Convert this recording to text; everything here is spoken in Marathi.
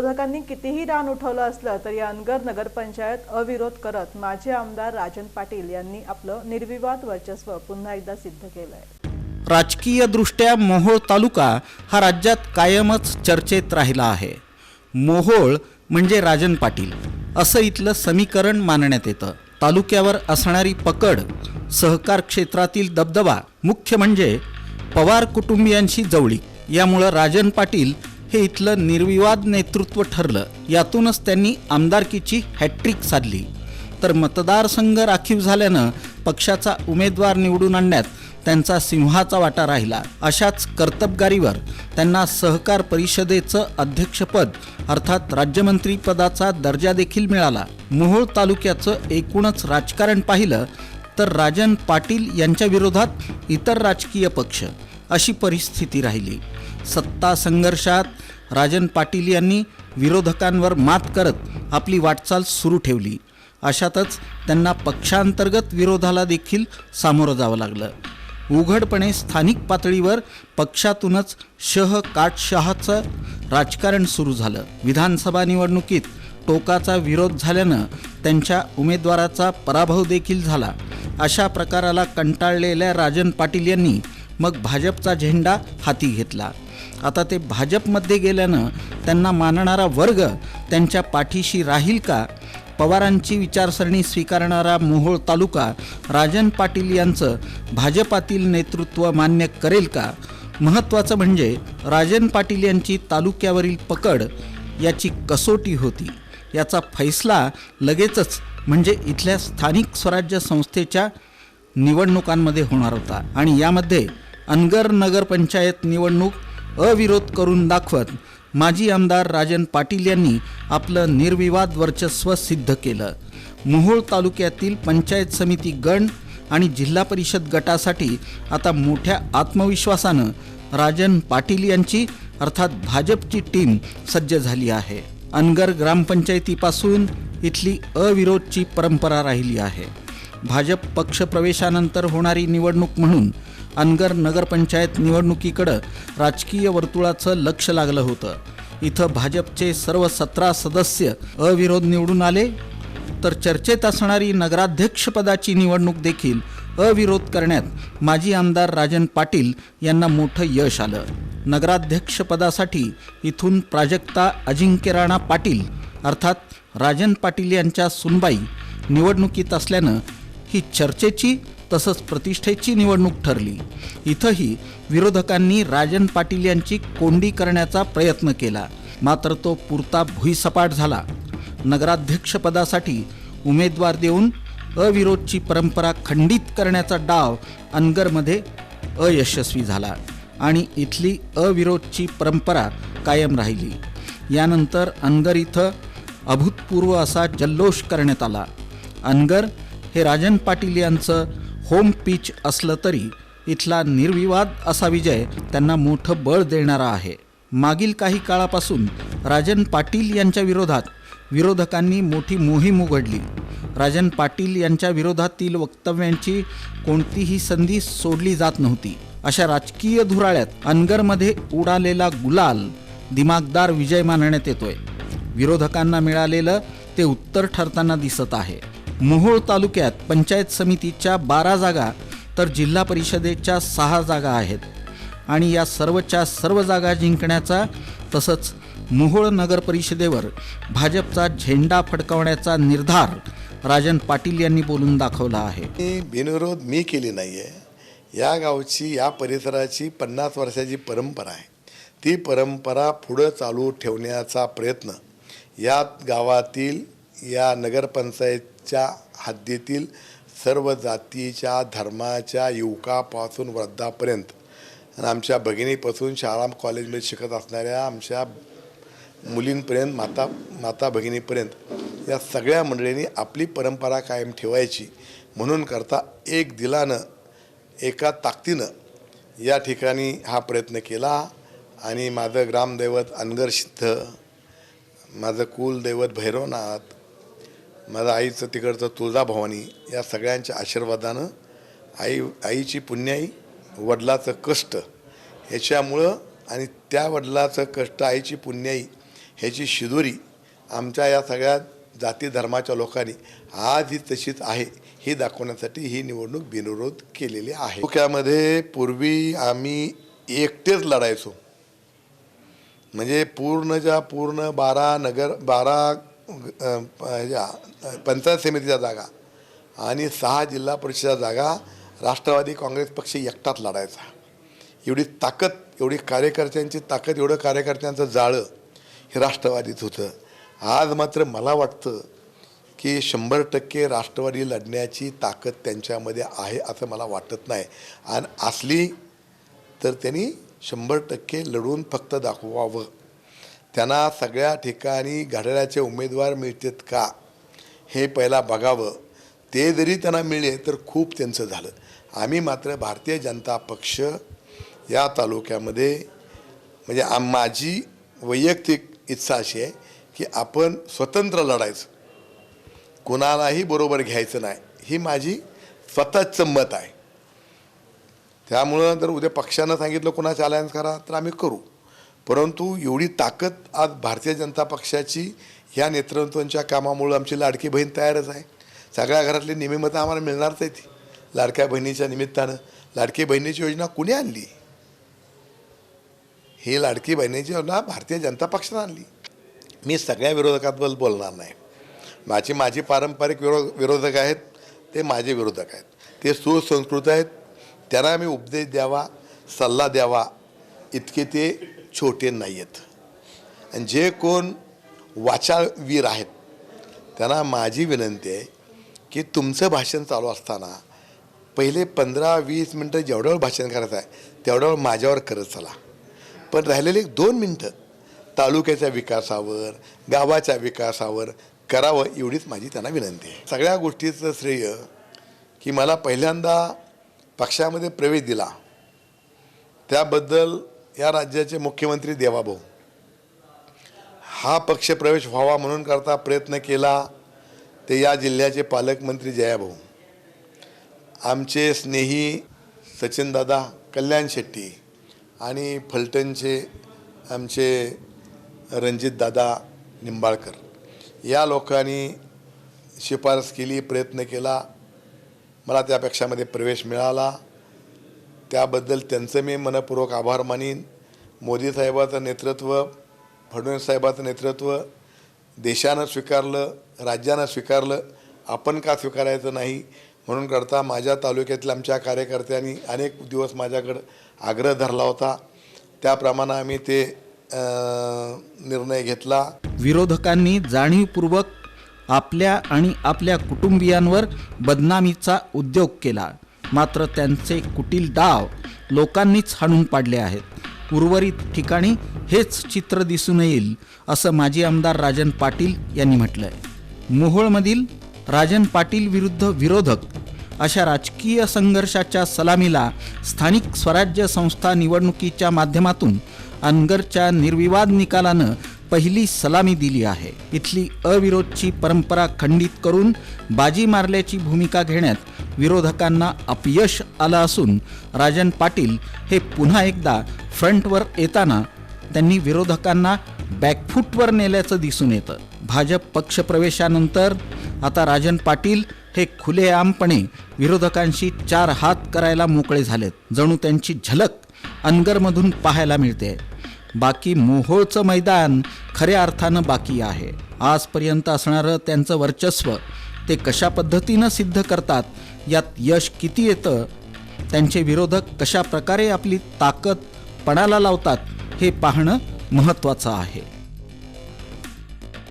विरोधकांनी कितीही रान उठवलं असलं तरी अनगर नगरपंचायत अविरोध करत माजी आमदार राजन पाटील यांनी आपलं निर्विवाद वर्चस्व पुन्हा एकदा सिद्ध केलंय. राजकीय दृष्ट्या मोहोळ तालुका हा राज्यात कायमच चर्चेत राहिला आहे. मोहोळ म्हणजे राजन पाटील असं इथलं समीकरण मानण्यात येतं. तालुक्यावर असणारी पकड सहकार क्षेत्रातील दबदबा मुख्य म्हणजे पवार कुटुंबियांशी जवळीक. यामुळं राजन पाटील हे इथलं निर्विवाद नेतृत्व ठरलं. यातूनच त्यांनी आमदारकीची हॅट्रिक साधली. तर मतदारसंघ राखीव झाल्यानं पक्षाचा उमेदवार निवडून आणण्यात त्यांचा सिंहाचा वाटा राहिला. अशाच कर्तबगारीवर त्यांना सहकार परिषदेचं अध्यक्षपद अर्थात राज्यमंत्री पदाचा दर्जा देखील मिळाला. मोहोळ तालुक्याचं एकूणच राजकारण पाहिलं तर राजन पाटील यांच्या विरोधात इतर राजकीय पक्ष अशी परिस्थिती राहिली. सत्ता संघर्षात राजन पाटील यांनी विरोधकांवर मात करत आपली वाटचाल सुरू ठेवली. अशातच त्यांना पक्षांतर्गत विरोधाला देखील सामोरं जावं लागलं. उघडपणे स्थानिक पातळीवर पक्षातूनच शह काटशहाचं राजकारण सुरू झालं. विधानसभा निवडणुकीत टोकाचा विरोध झाल्यानं त्यांच्या उमेदवाराचा पराभव देखील झाला. अशा प्रकाराला कंटाळलेल्या राजन पाटील यांनी मग भाजपचा झेंडा हाती घेतला. आता ते भाजपमध्ये गेल्यानं त्यांना मानणारा वर्ग त्यांच्या पाठीशी राहील का? पवारांची विचारसरणी स्वीकारणारा मोहोळ तालुका राजन पाटील यांचं भाजपातील नेतृत्व मान्य करेल का? महत्त्वाचं म्हणजे राजन पाटील यांची तालुक्यावरील पकड याची कसोटी होती. याचा फैसला लगेचच म्हणजे इथल्या स्थानिक स्वराज्य संस्थेच्या निवडणुकांमध्ये होणार होता. आणि यामध्ये अनगर नगरपंचायत निवडणूक अविरोध करून दाखवत माजी आमदार राजन पाटील यांनी आपलं निर्विवाद वर्चस्व सिद्ध केलं. मोहोळ तालुक्यातील पंचायत समिती गण आणि जिल्हा परिषद गटासाठी आता मोठ्या आत्मविश्वासानं राजन पाटील यांची अर्थात भाजपची टीम सज्ज झाली आहे. अनगर ग्रामपंचायतीपासून इथली अविरोधची परंपरा राहिली आहे. भाजप पक्षप्रवेशानंतर होणारी निवडणूक म्हणून अनगर नगरपंचायत निवडणुकीकडं राजकीय वर्तुळाचं लक्ष लागलं होतं. इथं भाजपचे सर्व सतरा सदस्य अविरोध निवडून आले. तर चर्चेत असणारी नगराध्यक्षपदाची निवडणूक देखील अविरोध करण्यात माजी आमदार राजन पाटील यांना मोठं यश आलं. नगराध्यक्षपदासाठी इथून प्राजक्ता अजिंक्य राणा पाटील अर्थात राजन पाटील यांच्या सुनबाई निवडणुकीत असल्यानं ही चर्चेची तसंच प्रतिष्ठेची निवडणूक ठरली. इथंही विरोधकांनी राजन पाटील यांची कोंडी करण्याचा प्रयत्न केला. मात्र तो पुरता भुईसपाट झाला. नगराध्यक्षपदासाठी उमेदवार देऊन अविरोधची परंपरा खंडित करण्याचा डाव अनगरमध्ये अयशस्वी झाला आणि इथली अविरोधची परंपरा कायम राहिली. यानंतर अनगर इथं अभूतपूर्व असा जल्लोष करण्यात आला. अनगर हे राजन पाटील यांचं होम पिच असलं तरी इथला निर्विवाद असा विजय त्यांना मोठं बळ देणारा आहे. मागील काही काळापासून राजन पाटील यांच्या विरोधात विरोधकांनी मोठी मोहीम उघडली. राजन पाटील यांच्या विरोधातील वक्तव्यांची कोणतीही संधी सोडली जात नव्हती. अशा राजकीय धुराळ्यात अनगरमध्ये उडालेला गुलाल दिमागदार विजय मानण्यात येतोय. विरोधकांना मिळालेलं ते उत्तर ठरताना दिसत आहे. मोहोळ तालुक्यात पंचायत समितीच्या बारा जागा तर जिल्हा परिषदेच्या सहा जागा आहेत. आणि या सर्वच्या सर्व जागा जिंकण्याचा तसंच मोहोळ नगर परिषदेवर भाजपचा झेंडा फडकवण्याचा निर्धार राजन पाटील यांनी बोलून दाखवला आहे. मी बिनविरोध मी केली नाही आहे या गावची या परिसराची पन्नास वर्षाची परंपरा आहे. ती परंपरा पुढं चालू ठेवण्याचा प्रयत्न या गावातील या नगरपंचायतच्या हद्दीतील सर्व जातीच्या धर्माच्या युवकापासून वृद्धापर्यंत. आणि आमच्या भगिनीपासून शाळा कॉलेजमध्ये शिकत असणाऱ्या आमच्या मुलींपर्यंत माता माता भगिनीपर्यंत या सगळ्या मंडळींनी आपली परंपरा कायम ठेवायची. म्हणून करता एक दिलानं एका ताकदीनं या ठिकाणी हा प्रयत्न केला. आणि माझं ग्रामदैवत अनगर सिद्ध माझं कुलदैवत भैरवनाथ माझं आईचं तिकडचं तुळजाभवानी या सगळ्यांच्या आशीर्वादानं आई आईची पुण्याई वडिलाचं कष्ट ह्याच्यामुळं आणि त्या वडिलाचं कष्ट आईची पुण्याई ह्याची शिदोरी आमच्या या सगळ्या जाती धर्माच्या लोकांनी आज ही तशीच आहे हे दाखवण्यासाठी ही निवडणूक बिनविरोध केलेली आहे. तालुक्यामध्ये पूर्वी आम्ही एकटेच लढायचो. म्हणजे पूर्णच्या पूर्ण बारा नगर बारा ह्या प- पंचायत समितीच्या जागा आणि सहा जिल्हा परिषदेच्या जागा राष्ट्रवादी काँग्रेस पक्ष एकटाच लढायचा. एवढी ताकद एवढी कार्यकर्त्यांची ताकद एवढं कार्यकर्त्यांचं जाळं हे राष्ट्रवादीत होतं. आज मात्र मला वाटतं की शंभर टक्के राष्ट्रवादी लढण्याची ताकद त्यांच्यामध्ये आहे असं मला वाटत नाही. आणि असली तर त्यांनी शंभर टक्के लढून फक्त दाखवावं. त्यांना सगळ्या ठिकाणी घड्याळाचे उमेदवार मिळतात का? हे पहिला बघावं. ते जरी त्यांना मिळले तर खूप त्यांचं झालं. आम्ही मात्र भारतीय जनता पक्ष या तालुक्यामध्ये म्हणजे आम माझी वैयक्तिक इच्छा अशी आहे की आपण स्वतंत्र लढायचं. कुणालाही बरोबर घ्यायचं नाही. ही माझी स्वतःचं मत आहे. त्यामुळं जर उद्या पक्षानं सांगितलं कुणाचं अलायन्स करा तर आम्ही करू. परंतु एवढी ताकद आज भारतीय जनता पक्षाची ह्या नेतृत्वांच्या कामामुळं आमची लाडकी बहीण तयारच आहे. सगळ्या घरातली निमिमतं आम्हाला मिळणारच आहे ती लाडक्या बहिणीच्या निमित्तानं लाडकी बहिणीची योजना कुणी आणली? ही लाडकी बहिणीची योजना भारतीय जनता पक्षानं आणली. मी सगळ्या विरोधकांबद्दल बोलणार नाही. माझी माझी पारंपरिक विरो विरोधक आहेत ते माझे विरोधक आहेत. ते सुसंस्कृत आहेत. त्यांना मी उपदेश द्यावा सल्ला द्यावा इतके ते छोटे नाही आहेत आणि जे कोण वाचावीर आहेत त्यांना माझी विनंती आहे की तुमचं भाषण चालू असताना पहिले पंधरा वीस मिनटं जेवढ्यावर भाषण करायचं आहे तेवढ्यावर माझ्यावर करत चला. पण राहिलेले एक दोन मिनटं तालुक्याच्या विकासावर गावाच्या विकासावर करावं एवढीच माझी त्यांना विनंती आहे. सगळ्या गोष्टीचं श्रेय की मला पहिल्यांदा पक्षामध्ये प्रवेश दिला. त्याबद्दल या राज्याचे मुख्यमंत्री देवाभाऊ. हा पक्षप्रवेश व्हावा म्हणून करता प्रयत्न केला ते या जिल्ह्याचे पालकमंत्री जयाभाऊ. आमचे स्नेही सचिनदादा कल्याण शेट्टी आणि फलटणचे आमचे रणजितदादा निंबाळकर. या लोकांनी शिफारस केली प्रयत्न केला. मला त्या पक्षामध्ये प्रवेश मिळाला. त्याबद्दल त्यांचं मी मनपूर्वक आभार मानीन. मोदी साहेबाचं नेतृत्व फडणवीस साहेबाचं नेतृत्व देशानं स्वीकारलं राज्यानं स्वीकारलं आपण का स्वीकारायचं नाही? म्हणून करता माझ्या तालुक्यातल्या आमच्या कार्यकर्त्यांनी अनेक दिवस माझ्याकडं आग्रह धरला होता. त्याप्रमाणे आम्ही ते निर्णय घेतला. विरोधकांनी जाणीवपूर्वक आपल्या आणि आपल्या कुटुंबियांवर बदनामीचा उद्योग केला. मात्र त्यांचे कुटील डाव लोकांनीच हाणून पाडले आहेत. उर्वरित ठिकाणी हेच चित्र दिसून येईल असं माजी आमदार राजन पाटील यांनी म्हटलंय. मोहोळमधील राजन पाटील विरुद्ध विरोधक अशा राजकीय संघर्षाच्या सलामीला स्थानिक स्वराज्य संस्था निवडणुकीच्या माध्यमातून अनगरच्या निर्विवाद निकालानं पहिली सलामी दिली आहे. इथली अविरोधची परंपरा खंडित करून बाजी मारल्याची भूमिका घेण्यात विरोधकांना अपयश आलं असून राजन पाटील हे पुन्हा एकदा फ्रंटवर येताना त्यांनी विरोधकांना बॅकफूटवर नेल्याचं दिसून येतं. भाजप पक्षप्रवेशानंतर आता राजन पाटील हे खुलेआमपणे विरोधकांशी चार हात करायला मोकळे झालेत. जणू त्यांची झलक अनगरमधून पाहायला मिळते. बाकी मोहोळचं मैदान खऱ्या अर्थानं बाकी आहे. आजपर्यंत असणारं त्यांचं वर्चस्व ते कशा पद्धतीनं सिद्ध करतात यात यश किती येतं त्यांचे विरोधक कशा प्रकारे आपली ताकद पणाला लावतात हे पाहणं महत्त्वाचं आहे.